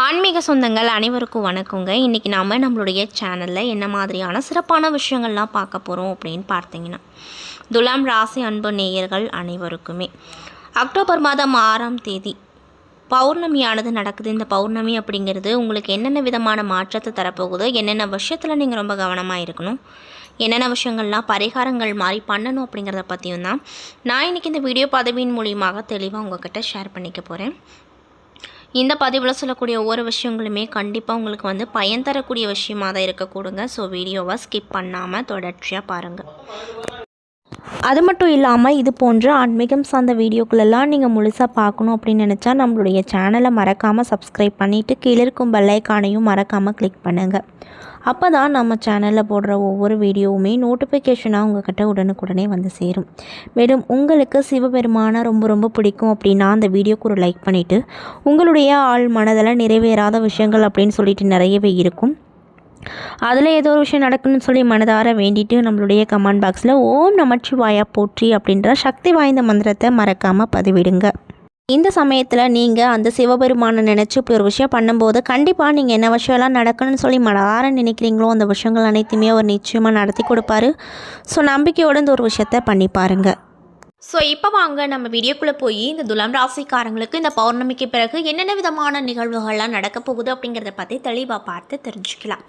ஆன்மீக சொந்தங்கள் அனைவருக்கும் வணக்கங்க. இன்றைக்கி நாம் நம்மளுடைய சேனலில் என்ன மாதிரியான சிறப்பான விஷயங்கள்லாம் பார்க்க போகிறோம் அப்படின்னு பார்த்தீங்கன்னா துலாம் ராசி அன்பு நேயர்கள் அனைவருக்குமே. அக்டோபர் மாதம் ஆறாம் தேதி பௌர்ணமியானது நடக்குது. இந்த பௌர்ணமி அப்படிங்கிறது உங்களுக்கு என்னென்ன விதமான மாற்றத்தை தரப்போகுது? என்னென்ன விஷயத்தில் நீங்கள் ரொம்ப கவனமாக இருக்கணும்? என்னென்ன விஷயங்கள்லாம் பரிகாரங்கள் மாதிரி பண்ணணும் அப்படிங்கிறத பற்றியும் தான் நான் இன்றைக்கி இந்த வீடியோ பதவியின் மூலியமாக தெளிவாக உங்கள்கிட்ட ஷேர் பண்ணிக்க போகிறேன் இந்த பதிவில் சொல்லக்கூடிய ஒவ்வொரு விஷயங்களுமே கண்டிப்பாக உங்களுக்கு வந்து பயன் தரக்கூடிய விஷயமாக தான் இருக்கக்கூடுங்க. ஸோ வீடியோவை ஸ்கிப் பண்ணாமல் தொடர்ச்சியாக பாருங்கள் அது மட்டும் இல்லாமல் இது போன்ற ஆன்மீகம் சார்ந்த வீடியோக்களெல்லாம் நீங்கள் முழுசாக பார்க்கணும் அப்படின்னு நினச்சா நம்மளுடைய சேனலை மறக்காமல் சப்ஸ்கிரைப் பண்ணிவிட்டு கீழே இருக்கும் பெல்லைக்கானையும் மறக்காமல் கிளிக் பண்ணுங்கள் அப்போ தான் நம்ம சேனலில் போடுற ஒவ்வொரு வீடியோவுமே நோட்டிஃபிகேஷனாக உங்கள்கிட்ட உடனுக்குடனே வந்து சேரும். மேலும் உங்களுக்கு சிவபெருமானை ரொம்ப ரொம்ப பிடிக்கும் அப்படின்னா அந்த வீடியோக்கு ஒரு லைக் பண்ணிவிட்டு உங்களுடைய ஆள் மனதில் நிறைவேறாத விஷயங்கள் அப்படின்னு சொல்லிட்டு நிறையவே இருக்கும். அதில் ஏதோ ஒரு விஷயம் நடக்கணும்னு சொல்லி மனதார வேண்டிட்டு நம்மளுடைய கமெண்ட் பாக்ஸில் ஓம் நமச்சிவாயா போற்றி அப்படின்ற சக்தி வாய்ந்த மந்திரத்தை மறக்காமல் பதிவிடுங்க. இந்த சமயத்தில் நீங்கள் அந்த சிவபெருமானை நினச்சி இப்படி ஒரு விஷயம் பண்ணும்போது கண்டிப்பாக நீங்கள் என்ன விஷயம்லாம் நடக்கணும்னு சொல்லி மனதார நினைக்கிறீங்களோ அந்த விஷயங்கள் அனைத்துமே அவர் நிச்சயமாக நடத்தி கொடுப்பாரு. ஸோ நம்பிக்கையோடு இந்த ஒரு விஷயத்த பண்ணி பாருங்கள் ஸோ இப்போ வாங்க நம்ம வீடியோக்குள்ளே போய் இந்த துலாம் ராசிக்காரங்களுக்கு இந்த பௌர்ணமிக்கு பிறகு என்னென்ன விதமான நிகழ்வுகள்லாம் நடக்க போகுது அப்படிங்கிறத பற்றி தெளிவாக பார்த்து தெரிஞ்சுக்கலாம்.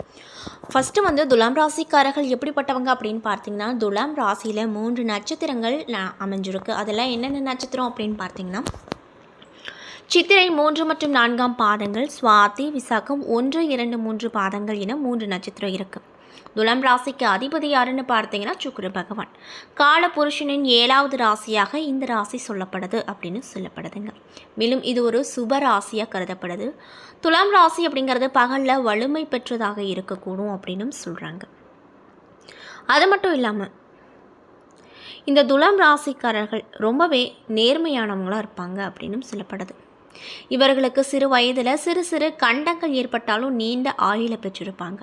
ஃபஸ்ட்டு வந்து துலாம் ராசிக்காரர்கள் எப்படிப்பட்டவங்க அப்படின்னு பார்த்தீங்கன்னா துலாம் ராசியில் மூன்று நட்சத்திரங்கள் ந- அமைஞ்சிருக்கு. அதெல்லாம் என்னென்ன நட்சத்திரம் அப்படின்னு பார்த்தீங்கன்னா சித்திரை மூன்று மற்றும் நான்காம் பாதங்கள் சுவாதி விசாகம் ஒன்று இரண்டு மூன்று பாதங்கள் என மூன்று நட்சத்திரம் இருக்குது துலம் ராசிக்கு அதிபதி யாருன்னு பார்த்தீங்கன்னா சுக்கிர பகவான். காலபுருஷனின் ஏழாவது ராசியாக இந்த ராசி சொல்லப்படுது அப்படின்னு சொல்லப்படுதுங்க. மேலும் இது ஒரு சுப ராசியாக கருதப்படுது. துலாம் ராசி அப்படிங்கிறது பகலில் வலிமை பெற்றதாக இருக்கக்கூடும் அப்படின்னும் சொல்கிறாங்க அது மட்டும் இல்லாமல் இந்த துலாம் ராசிக்காரர்கள் ரொம்பவே நேர்மையானவங்களாக இருப்பாங்க அப்படின்னும் சொல்லப்படுது. இவர்களுக்கு சிறு வயதில் சிறு சிறு கண்டங்கள் ஏற்பட்டாலும் நீண்ட ஆயுளை பெற்றிருப்பாங்க.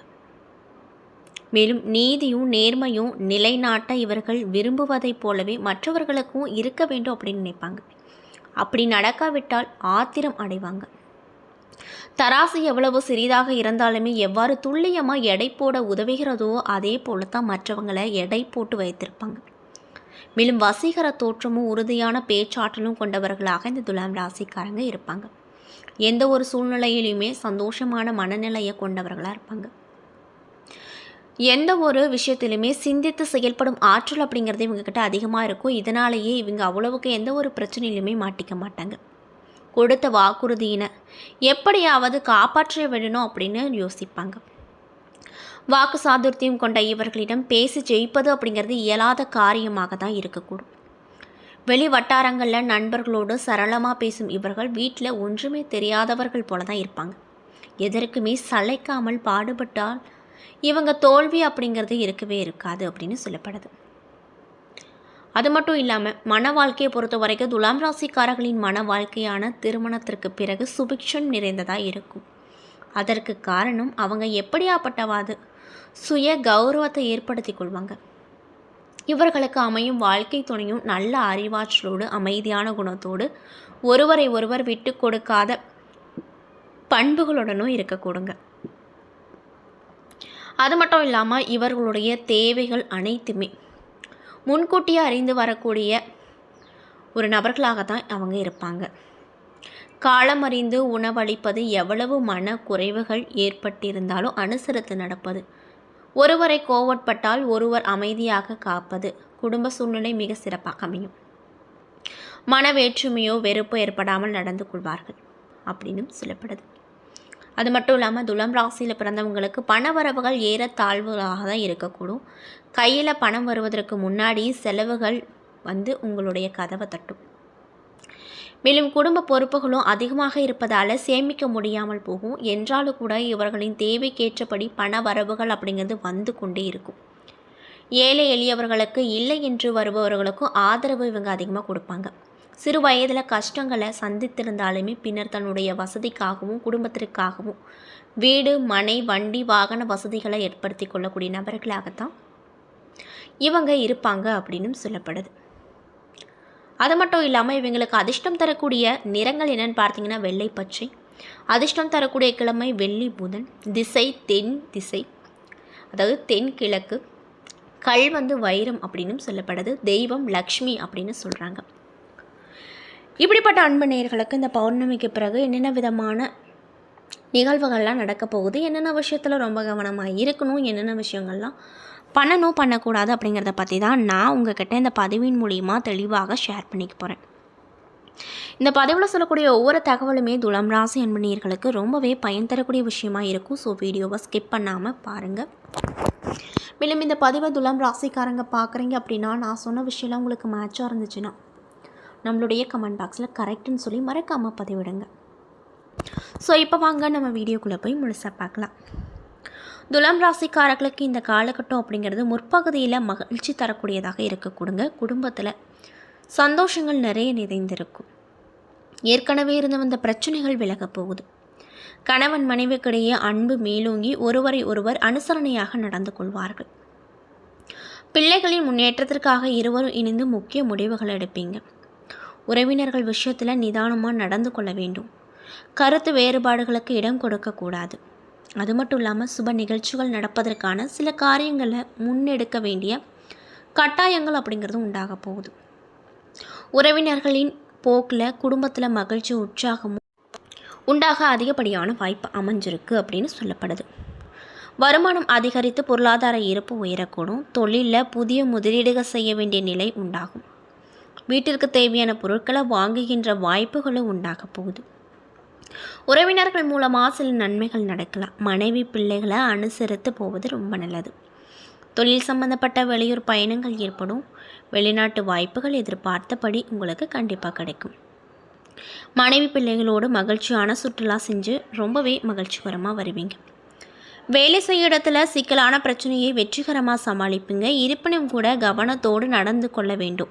மேலும் நீதியும் நேர்மையும் நிலைநாட்ட இவர்கள் விரும்புவதைப் போலவே மற்றவர்களுக்கும் இருக்க வேண்டும் அப்படின்னு நினைப்பாங்க. அப்படி நடக்காவிட்டால் ஆத்திரம் அடைவாங்க. தராசு எவ்வளவு சிறிதாக இருந்தாலுமே எவ்வாறு துல்லியமாக எடை போட உதவுகிறதோ அதே போல தான் மற்றவங்களை எடை போட்டு வைத்திருப்பாங்க. மேலும் வசீகர தோற்றமும் உறுதியான பேச்சாற்றலும் கொண்டவர்களாக இந்த துலாம் ராசிக்காரங்க இருப்பாங்க. எந்த ஒரு சூழ்நிலையிலுமே சந்தோஷமான மனநிலையை கொண்டவர்களாக இருப்பாங்க. எந்த ஒரு விஷயத்திலுமே சிந்தித்து செயல்படும் ஆற்றல் அப்படிங்கிறது இவங்கக்கிட்ட அதிகமாக இருக்கும். இதனாலேயே இவங்க அவ்வளவுக்கு எந்த ஒரு பிரச்சனையிலுமே மாட்டிக்க மாட்டாங்க. கொடுத்த வாக்குறுதியினை எப்படியாவது காப்பாற்ற விடணும் அப்படின்னு யோசிப்பாங்க. வாக்கு சாதுர்த்தியம் கொண்ட இவர்களிடம் பேசி ஜெயிப்பது அப்படிங்கிறது இயலாத காரியமாக தான் இருக்கக்கூடும். வெளி வட்டாரங்களில் நண்பர்களோடு சரளமாக பேசும் இவர்கள் வீட்டில் ஒன்றுமே தெரியாதவர்கள் போல தான் இருப்பாங்க. எதற்குமே சளைக்காமல் பாடுபட்டால் இவங்க தோல்வி அப்படிங்கிறது இருக்கவே இருக்காது அப்படின்னு சொல்லப்படுது. அது மட்டும் இல்லாமல் மன வாழ்க்கையை பொறுத்த வரைக்கும் துலாம் ராசிக்காரர்களின் மன வாழ்க்கையான திருமணத்திற்கு பிறகு சுபிக்ஷம் நிறைந்ததாக இருக்கும். அதற்கு காரணம் அவங்க எப்படியாப்பட்டவாது சுய கௌரவத்தை ஏற்படுத்தி கொள்வாங்க இவர்களுக்கு அமையும் வாழ்க்கை துணையும் நல்ல அறிவாற்றலோடு அமைதியான குணத்தோடு ஒருவரை ஒருவர் விட்டு கொடுக்காத பண்புகளுடனும் இருக்கக்கூடுங்க. அது மட்டும் இல்லாமல் இவர்களுடைய தேவைகள் அனைத்துமே முன்கூட்டியே அறிந்து வரக்கூடிய ஒரு நபர்களாக தான் அவங்க இருப்பாங்க. காலம் அறிந்து உணவளிப்பது எவ்வளவு மன குறைவுகள் ஏற்பட்டிருந்தாலும் அனுசரித்து நடப்பது ஒருவரை கோவப்பட்டால் ஒருவர் அமைதியாக காப்பது குடும்ப சூழ்நிலை மிக சிறப்பாக அமையும். மன வேற்றுமையோ வெறுப்போ ஏற்படாமல் நடந்து கொள்வார்கள் அப்படின்னும் சொல்லப்படுது. அது மட்டும் இல்லாமல் துளம் ராசியில் பிறந்தவங்களுக்கு பண வரவுகள் ஏற தாழ்வுகளாக தான் இருக்கக்கூடும். கையில் பணம் வருவதற்கு முன்னாடி செலவுகள் வந்து உங்களுடைய கதவை தட்டும். மேலும் குடும்ப பொறுப்புகளும் அதிகமாக இருப்பதால் சேமிக்க முடியாமல் போகும். என்றாலும் கூட இவர்களின் தேவைக்கேற்றபடி பண வரவுகள் அப்படிங்கிறது வந்து கொண்டே இருக்கும். ஏழை எளியவர்களுக்கு இல்லை என்று வருபவர்களுக்கும் ஆதரவு இவங்க அதிகமாக கொடுப்பாங்க. சிறு வயதில் கஷ்டங்களை சந்தித்திருந்தாலுமே பின்னர் தன்னுடைய வசதிக்காகவும் குடும்பத்திற்காகவும் வீடு மனை வண்டி வாகன வசதிகளை ஏற்படுத்தி கொள்ளக்கூடிய நபர்களாகத்தான் இவங்க இருப்பாங்க அப்படின்னு சொல்லப்படுது. அது மட்டும் இல்லாமல் இவங்களுக்கு அதிர்ஷ்டம் தரக்கூடிய நிறங்கள் என்னென்னு பார்த்தீங்கன்னா வெள்ளை பச்சை. அதிர்ஷ்டம் தரக்கூடிய கிழமை வெள்ளி புதன். திசை தென் திசை. அதாவது தென்கிழக்கு கல் வந்து வைரம் அப்படின்னும் சொல்லப்படுது. தெய்வம் லக்ஷ்மி அப்படின்னு சொல்கிறாங்க இப்படிப்பட்ட அன்பு நேயர்களுக்கு இந்த பௌர்ணமிக்கு பிறகு என்னென்ன விதமான நிகழ்வுகள்லாம் நடக்க போகுது? என்னென்ன விஷயத்தில் ரொம்ப கவனமாக இருக்கணும்? என்னென்ன விஷயங்கள்லாம் பண்ணணும் பண்ணக்கூடாது அப்படிங்கிறத பற்றி தான் நான் உங்ககிட்ட இந்த பதிவின் மூலிமா தெளிவாக ஷேர் பண்ணிக்க போகிறேன் இந்த பதிவில் சொல்லக்கூடிய ஒவ்வொரு தகவலுமே துலாம் ராசி அன்பணியர்களுக்கு ரொம்பவே பயன் தரக்கூடிய விஷயமா இருக்கும். ஸோ வீடியோவை ஸ்கிப் பண்ணாமல் பாருங்கள் மேலும் இந்த பதிவை துலாம் ராசிக்காரங்க பார்க்குறீங்க அப்படின்னா நான் சொன்ன விஷயம்லாம் உங்களுக்கு மேட்சாக இருந்துச்சுன்னா நம்மளுடைய கமெண்ட் பாக்ஸில் கரெக்டுன்னு சொல்லி மறக்காமல் பதிவிடுங்க. ஸோ இப்போ வாங்க நம்ம வீடியோக்குள்ளே போய் முழுசாக பார்க்கலாம். துலாம் ராசிக்காரர்களுக்கு இந்த காலகட்டம் அப்படிங்கிறது முற்பகுதியில் மகிழ்ச்சி தரக்கூடியதாக இருக்கக்கூடுங்க. குடும்பத்தில் சந்தோஷங்கள் நிறைய நிறைந்திருக்கும். ஏற்கனவே இருந்து வந்த பிரச்சனைகள் விலகப் போகுது. கணவன் மனைவிக்கிடையே அன்பு மேலோங்கி ஒருவரை ஒருவர் அனுசரணையாக நடந்து கொள்வார்கள். பிள்ளைகளின் முன்னேற்றத்திற்காக இருவரும் இணைந்து முக்கிய முடிவுகள் எடுப்பீங்க. உறவினர்கள் விஷயத்தில் நிதானமாக நடந்து கொள்ள வேண்டும். கருத்து வேறுபாடுகளுக்கு இடம் கொடுக்கக்கூடாது அது மட்டும் இல்லாமல் சுப நிகழ்ச்சிகள் நடப்பதற்கான சில காரியங்களை முன்னெடுக்க வேண்டிய கட்டாயங்கள் அப்படிங்கிறது உண்டாக போகுது. உறவினர்களின் போக்கில் குடும்பத்தில் மகிழ்ச்சி உற்சாகமும் உண்டாக அதிகப்படியான வாய்ப்பு அமைஞ்சிருக்கு அப்படின்னு சொல்லப்படுது. வருமானம் அதிகரித்து பொருளாதார இருப்பு உயரக்கூடும். தொழிலில் புதிய முதலீடுகள் செய்ய வேண்டிய நிலை உண்டாகும். வீட்டிற்கு தேவையான பொருட்களை வாங்குகின்ற வாய்ப்புகளும் உண்டாக போகுது. உறவினர்கள் மூலமாக சில நன்மைகள் நடக்கலாம். மனைவி பிள்ளைகளை அனுசரித்து போவது ரொம்ப நல்லது. தொழில் சம்பந்தப்பட்ட வெளியூர் பயணங்கள் ஏற்படும். வெளிநாட்டு வாய்ப்புகள் எதிர்பார்த்தபடி உங்களுக்கு கண்டிப்பாக கிடைக்கும். மனைவி பிள்ளைகளோடு மகிழ்ச்சியான சுற்றுலா செஞ்சு ரொம்பவே மகிழ்ச்சிகரமாக வருவீங்க. வேலை செய்ய இடத்துல சிக்கலான பிரச்சனையை வெற்றிகரமாக சமாளிப்பீங்க. இருப்பினும் கூட கவனத்தோடு நடந்து கொள்ள வேண்டும்.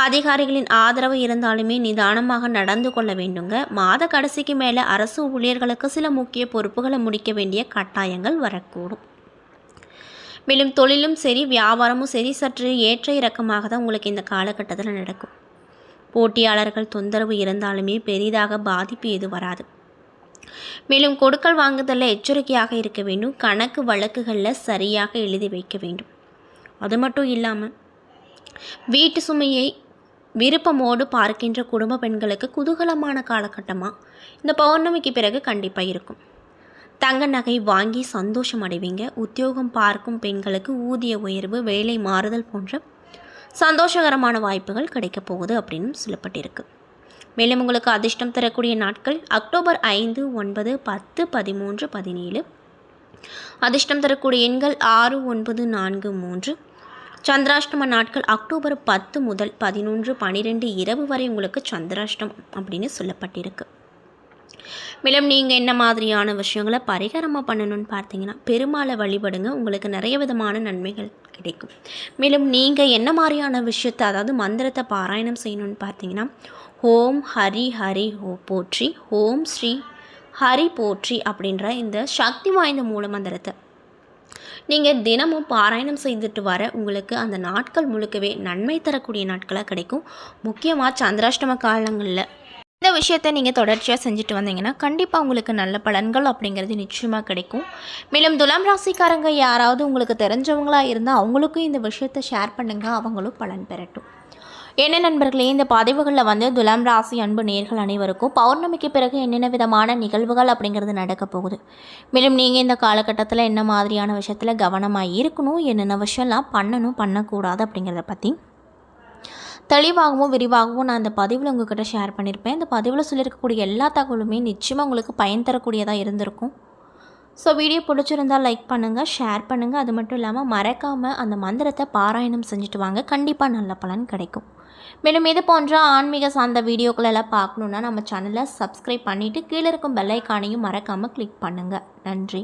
அதிகாரிகளின் ஆதரவு இருந்தாலுமே நிதானமாக நடந்து கொள்ள வேண்டுங்க. மாத கடைசிக்கு மேலே அரசு ஊழியர்களுக்கு சில முக்கிய பொறுப்புகளை முடிக்க வேண்டிய கட்டாயங்கள் வரக்கூடும். மேலும் தொழிலும் சரி வியாபாரமும் சரி சற்று ஏற்ற இறக்கமாக தான் உங்களுக்கு இந்த காலகட்டத்தில் நடக்கும். போட்டியாளர்கள் தொந்தரவு இருந்தாலுமே பெரிதாக பாதிப்பு எது வராது. மேலும் கொடுக்கல் வாங்குதலில் எச்சரிக்கையாக இருக்க வேண்டும். கணக்கு வழக்குகளில் சரியாக எழுதி வைக்க வேண்டும். அது மட்டும் இல்லாமல் வீட்டு சுமையை விருப்பமோடு பார்க்கின்ற குடும்ப பெண்களுக்கு குதூகலமான காலகட்டமாக இந்த பௌர்ணமிக்கு பிறகு கண்டிப்பாக இருக்கும். தங்க நகை வாங்கி சந்தோஷம் அடைவீங்க. உத்தியோகம் பார்க்கும் பெண்களுக்கு ஊதிய உயர்வு வேலை மாறுதல் போன்ற சந்தோஷகரமான வாய்ப்புகள் கிடைக்கப் போகுது அப்படின்னு சொல்லப்பட்டிருக்கு. மேலும் உங்களுக்கு அதிர்ஷ்டம் தரக்கூடிய நாட்கள் அக்டோபர் ஐந்து ஒன்பது பத்து பதிமூன்று பதினேழு. அதிர்ஷ்டம் தரக்கூடிய எண்கள் ஆறு ஒன்பது நான்கு மூன்று. சந்திராஷ்டம நாட்கள் அக்டோபர் பத்து முதல் பதினொன்று பனிரெண்டு இரவு வரை உங்களுக்கு சந்திராஷ்டம் அப்படின்னு சொல்லப்பட்டிருக்கு. மேலும் நீங்கள் என்ன மாதிரியான விஷயங்களை பரிகாரமாக பண்ணணும்னு பார்த்தீங்கன்னா பெருமாளை வழிபடுங்க. உங்களுக்கு நிறைய விதமான நன்மைகள் கிடைக்கும். மேலும் நீங்கள் என்ன மாதிரியான விஷயத்தை அதாவது மந்திரத்தை பாராயணம் செய்யணும்னு பார்த்தீங்கன்னா ஓம் ஹரி ஹரி ஹோ போற்றி ஓம் ஸ்ரீ ஹரி போற்றி அப்படின்ற இந்த சக்தி வாய்ந்த மூல மந்திரத்தை நீங்கள் தினமும் பாராயணம் செய்துட்டு வர உங்களுக்கு அந்த நாட்கள் முழுக்கவே நன்மை தரக்கூடிய நாட்களாக கிடைக்கும். முக்கியமாக சந்திராஷ்டம காலங்களில் இந்த விஷயத்தை நீங்கள் தொடர்ச்சியாக செஞ்சுட்டு வந்தீங்கன்னா கண்டிப்பாக உங்களுக்கு நல்ல பலன்கள் அப்படிங்கிறது நிச்சயமாக கிடைக்கும். மேலும் துலாம் ராசிக்காரங்க யாராவது உங்களுக்கு தெரிஞ்சவங்களாக இருந்தால் அவங்களுக்கும் இந்த விஷயத்தை ஷேர் பண்ணுங்கள் அவங்களும் பலன் பெறட்டும். என்ன நண்பர்களே இந்த பதிவுகளில் வந்து துலாம் ராசி அன்பு நேர்கள் அனைவருக்கும் பௌர்ணமிக்கு பிறகு என்னென்ன விதமான நிகழ்வுகள் அப்படிங்கிறது நடக்க போகுது. மேலும் நீங்கள் இந்த காலகட்டத்தில் என்ன மாதிரியான விஷயத்தில் கவனமாக இருக்கணும் என்னென்ன விஷயம்லாம் பண்ணணும் பண்ணக்கூடாது அப்படிங்கிறத பற்றி தெளிவாகவும் விரிவாகவும் நான் அந்த பதிவில் உங்ககிட்ட ஷேர் பண்ணியிருப்பேன் இந்த பதிவில் சொல்லியிருக்கக்கூடிய எல்லா தகவலுமே நிச்சயமாக உங்களுக்கு பயன் தரக்கூடியதாக இருந்திருக்கும். ஸோ வீடியோ பிடிச்சிருந்தால் லைக் பண்ணுங்கள் ஷேர் பண்ணுங்கள் அது மட்டும் இல்லாமல் மறக்காமல் அந்த மந்திரத்தை பாராயணம் செஞ்சுட்டு வாங்க. கண்டிப்பாக நல்ல பலன் கிடைக்கும். மேலும் இது போன்ற ஆன்மீக சார்ந்த வீடியோக்கள் எல்லாம் பார்க்கணுன்னா நம்ம சேனலை சப்ஸ்கிரைப் பண்ணிவிட்டு கீழே இருக்கும் பெல்லைக்கானையும் மறக்காமல் கிளிக் பண்ணுங்கள் நன்றி.